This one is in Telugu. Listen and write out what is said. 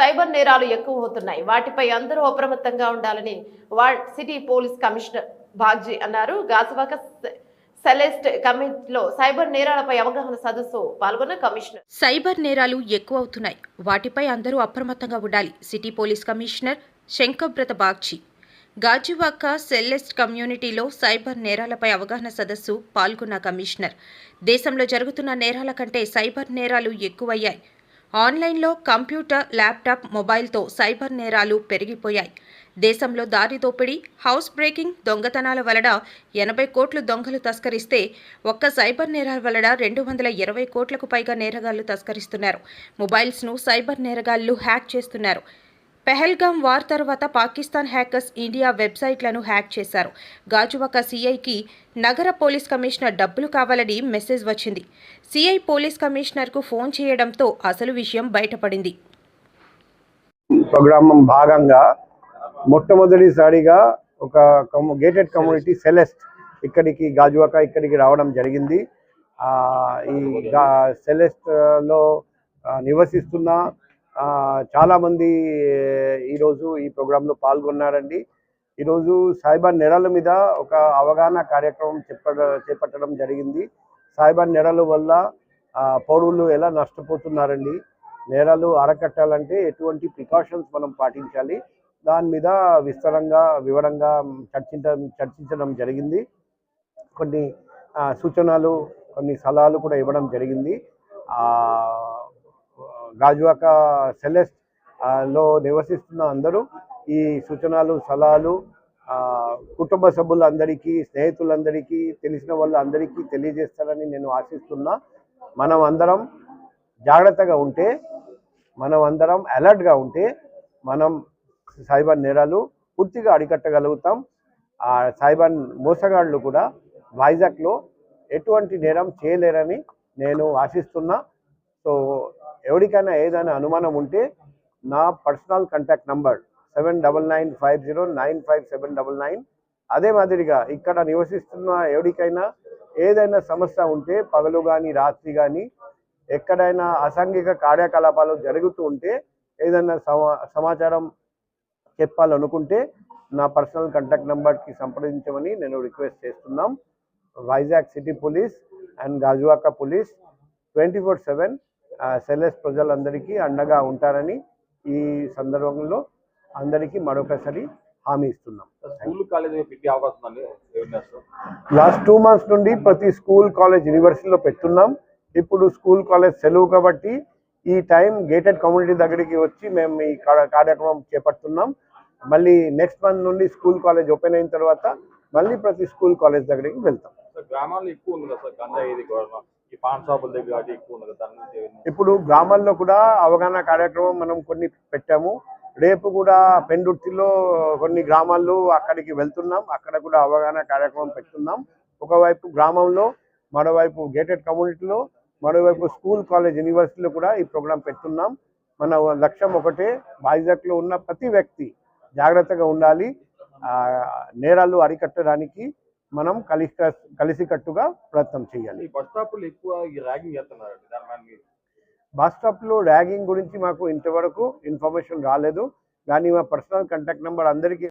సైబర్ నేరాలు ఎక్కువ అవుతున్నాయి. వాటిపై అందరూ అప్రమత్తంగా ఉండాలని సిటీ పోలీస్ కమిషనర్ బాగ్జీ అన్నారు. గాజువాక సె- సెలెస్ట్ కమిటీలో సైబర్ నేరాలపై అవగాహన సదస్సు పాల్గొన్న కమిషనర్. సైబర్ నేరాలు ఎక్కువ అవుతున్నాయి. వాటిపై అందరూ అప్రమత్తంగా ఉండాలి city police commissioner Shankhabrata Bagchi Gajuwaka సెల్లెస్ట్ కమ్యూనిటీలో సైబర్ నేరాలపై అవగాహన సదస్సు పాల్గొన్న కమిషనర్. దేశంలో జరుగుతున్న నేరాల కంటే సైబర్ నేరాలు ఎక్కువయ్యాయి. ఆన్లైన్లో కంప్యూటర్ ల్యాప్టాప్ మొబైల్తో సైబర్ నేరాలు పెరిగిపోయాయి. దేశంలో దారి దోపిడీ హౌస్ బ్రేకింగ్ దొంగతనాల వలన ఎనభై కోట్లు దొంగలు తస్కరిస్తే ఒక్క సైబర్ నేరాల వలన రెండు వందల ఇరవై కోట్లకు పైగా నేరగాళ్ళు తస్కరిస్తున్నారు. మొబైల్స్ను సైబర్ నేరగాళ్ళు హ్యాక్ చేస్తున్నారు. పెహల్గాం వార్ తర్వాత పాకిస్తాన్ హ్యాకర్స్ ఇండియా వెబ్సైట్లను హ్యాక్ చేశారు. గాజువాక సీఐకి నగర పోలీస్ కమిషనర్ డబ్బులు కావాలని మెసేజ్ వచ్చింది. సీఐ పోలీస్ కమిషనర్కు ఫోన్ చేయడంతో అసలు విషయం బయటపడింది. ప్రోగ్రామ్ భాగంగా మొట్టమొదటిసారిగా ఒక గేటెడ్ కమ్యూనిటీ సెలెస్ట్ ఇక్కడికి గాజువాక ఇక్కడికి రావడం జరిగింది. ఈ గా నివసిస్తున్న చాలామంది చాలా మంది ఈరోజు ఈ ప్రోగ్రాంలో పాల్గొన్నారండి. ఈరోజు సాయిబా నెరల మీద ఒక అవగాహన కార్యక్రమం చెప్ప చేపట్టడం జరిగింది. సాయిబా నేరాల వల్ల పౌరులు ఎలా నష్టపోతున్నారండి? నేరాలు అరకట్టాలంటే ఎటువంటి ప్రికాషన్స్ మనం పాటించాలి. దాని మీద విస్తరంగా వివరంగా చర్చించడం చర్చించడం జరిగింది. కొన్ని సూచనలు కొన్ని సలహాలు కూడా ఇవ్వడం జరిగింది. గాజువాక సెలెస్ట్లో నివసిస్తున్న అందరూ ఈ సూచనలు సలహాలు కుటుంబ సభ్యులందరికీ స్నేహితులందరికీ తెలిసిన వాళ్ళందరికీ తెలియజేస్తారని నేను ఆశిస్తున్నా. మనం అందరం జాగ్రత్తగా ఉంటే మనం అందరం అలర్ట్గా ఉంటే మనం సైబర్ నేరాలు పూర్తిగా అరికట్టగలుగుతాం. ఆ సైబర్ మోసగాళ్ళు కూడా వైజాగ్లో ఎటువంటి నేరం చేయలేరని నేను ఆశిస్తున్నా. సో ఎవరికైనా ఏదైనా అనుమానం ఉంటే నా personal contact number seven double nine five zero nine five seven double nine. అదే మాదిరిగా ఇక్కడ నివసిస్తున్న ఎవరికైనా ఏదైనా సమస్య ఉంటే పగలు కానీ రాత్రి కానీ ఎక్కడైనా అసాంఘిక కార్యకలాపాలు జరుగుతూ ఉంటే ఏదైనా సమా సమాచారం చెప్పాలనుకుంటే నా పర్సనల్ కాంటాక్ట్ నెంబర్కి సంప్రదించమని నేను రిక్వెస్ట్ చేస్తున్నాం. Vizag city police and Gajuwaka police twenty four seven Seles ప్రజలందరికీ అండగా ఉంటారని ఈ సందర్భంలో అందరికీ మరొకసారి హామీ ఇస్తున్నాం. లాస్ట్ టూ మంత్స్ నుండి ప్రతి స్కూల్ కాలేజ్ యూనివర్సిటీలో పెట్టున్నాం ఇప్పుడు స్కూల్ కాలేజ్ సెలవు కాబట్టి ఈ టైం గేటెడ్ కమ్యూనిటీ దగ్గరికి వచ్చి మేము ఈ కార్య- కార్యక్రమం చేపడుతున్నాం. మళ్ళీ నెక్స్ట్ మంత్ నుండి స్కూల్ కాలేజ్ ఓపెన్ అయిన తర్వాత మళ్ళీ ప్రతి స్కూల్ కాలేజ్ దగ్గరికి వెళ్తాం. గ్రామాల్లో ఎక్కువ ఉంది కదా సార్? గంజాయి పాన్ షాపుల దగ్గర ఎక్కువ ఇప్పుడు గ్రామాల్లో కూడా అవగాహన కార్యక్రమం మనం కొన్ని పెట్టాము. రేపు కూడా పెండుర్తిలో కొన్ని గ్రామాల్లో అక్కడికి వెళ్తున్నాం. అక్కడ కూడా అవగాహన కార్యక్రమం పెట్టున్నాం ఒకవైపు గ్రామంలో మరోవైపు గేటెడ్ కమ్యూనిటీలో మరోవైపు స్కూల్ కాలేజ్ యూనివర్సిటీలో కూడా ఈ ప్రోగ్రాం పెట్టున్నాం మన లక్ష్యం ఒకటే వైజాగ్లో ఉన్న ప్రతి వ్యక్తి జాగ్రత్తగా ఉండాలి. ఆ, నేరాలు అరికట్టడానికి మనం కలిసి కలిసికట్టుగా ప్రయత్నం చేయాలి. బస్ స్టాప్లో ర్యాగింగ్ గురించి మాకు ఇంతవరకు ఇన్ఫర్మేషన్ రాలేదు. కానీ మా పర్సనల్ కాంటాక్ట్ నెంబర్ అందరికీ